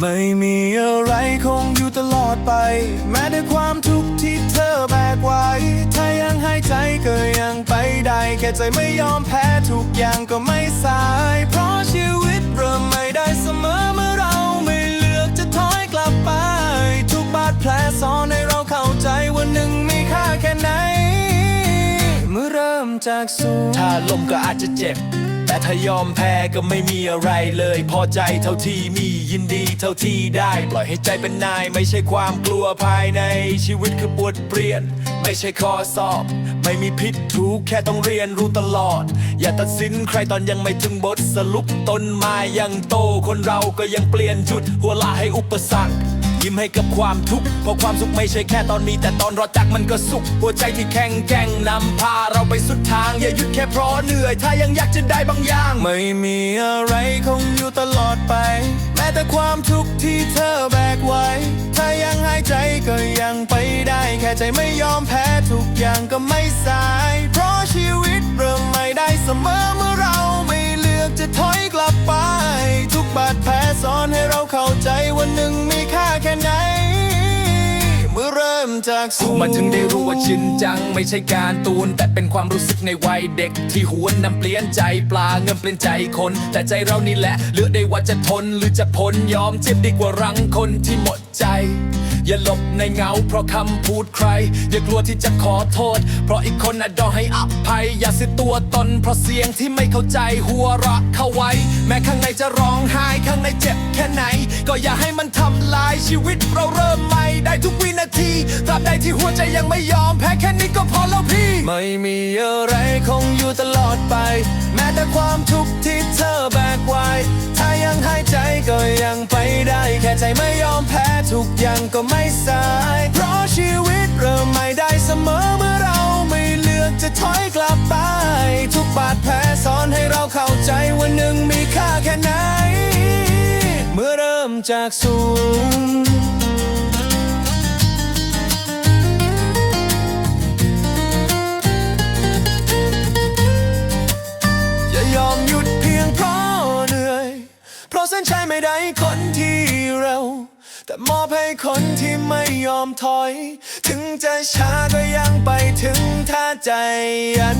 ไม่มีอะไรคงอยู่ตลอดไป แม้ด้วยความทุกข์ที่เธอแบกไว้ ถ้ายังหายใจก็ยังไปได้ แค่ใจไม่ยอมแพ้ทุกอย่างก็ไม่สาย จากศูนย์ถ้าลมก็อาจจะเจ็บ แต่ถ้ายอมแพ้ก็ไม่มีอะไรเลย พอใจเท่าที่มียินดีเท่าที่ได้ ปล่อยให้ใจเป็นนายไม่ใช่ความกลัวภายในชีวิตคือบทเรียน ไม่ใช่ข้อสอบ ไม่มีผิดถูกแค่ต้องเรียนรู้ตลอด อย่าตัดสินใครตอนยังไม่ถึงบทสรุปต้นไม้ยังโตคนเราก็ยังเปลี่ยนจุดหัวลาให้อุปสรรค ยิ้มให้กับความทุกข์เพราะความสุขไม่ใช่แค่ตอนนี้แต่ตอนรอจากมันก็สุข หัวใจที่แข็งแกร่งนำพาเราไปสุดทาง อย่าหยุดแค่เพราะเหนื่อย ถ้ายังอยากจะได้บางอย่าง ไม่มีอะไรคงอยู่ตลอดไป แม้แต่ความทุกข์ที่เธอแบกไว้ ถ้ายังหายใจก็ยังไปได้ แค่ใจไม่ยอมแพ้ทุกอย่างก็ไม่สาย เพราะชีวิตเริ่มไม่ได้เสมอเมื่อ จากสูงมันถึงได้รู้ว่าชินจัง ไม่ใช่การตูน แต่เป็นความรู้สึกในวัยเด็ก ที่หวนนำเปลี่ยนใจปลาเงินเปลี่ยนใจคน แต่ใจเรานี่แหละเลือกได้ว่าจะทนหรือจะพ้นยอมเจ็บดีกว่ารังคนที่หมดใจ อย่าหลบในเงาเพราะคำพูดใคร อย่ากลัวที่จะขอโทษ เพราะอีกคนอาจดอให้อภัย อย่าเสียตัวตน เพราะเสียงที่ไม่เข้าใจหัวเราะเข้าไว้ แม้ข้างในจะร้องไห้ข้างในเจ็บแค่ไหน ก็อย่าให้มันทำลายชีวิตเราเริ่มใหม่ได้ทุกวินาทีตราบใดที่หัวใจยังไม่ยอมแพ้แค่นี้ก็พอแล้วพี่ ไม่มีอะไรคงอยู่ตลอดไป แม้แต่ความทุกข์ที่เธอ ก็ไม่สาย เพราะชีวิตเริ่มไม่ได้เสมอเมื่อเราไม่เลือกจะถอยกลับไป ทุกบาดแผลสอนให้เราเข้าใจว่าหนึ่งมีค่าแค่ไหน เมื่อเริ่มจากศูนย์อย่ายอมหยุดเพียงเพราะเหนื่อยเพราะเส้นชัยไม่ได้คนที่เร็ว แต่มอบให้คนที่ไม่ยอมถอย ถึงจะช้าก็ยังไปถึงถ้าใจยัน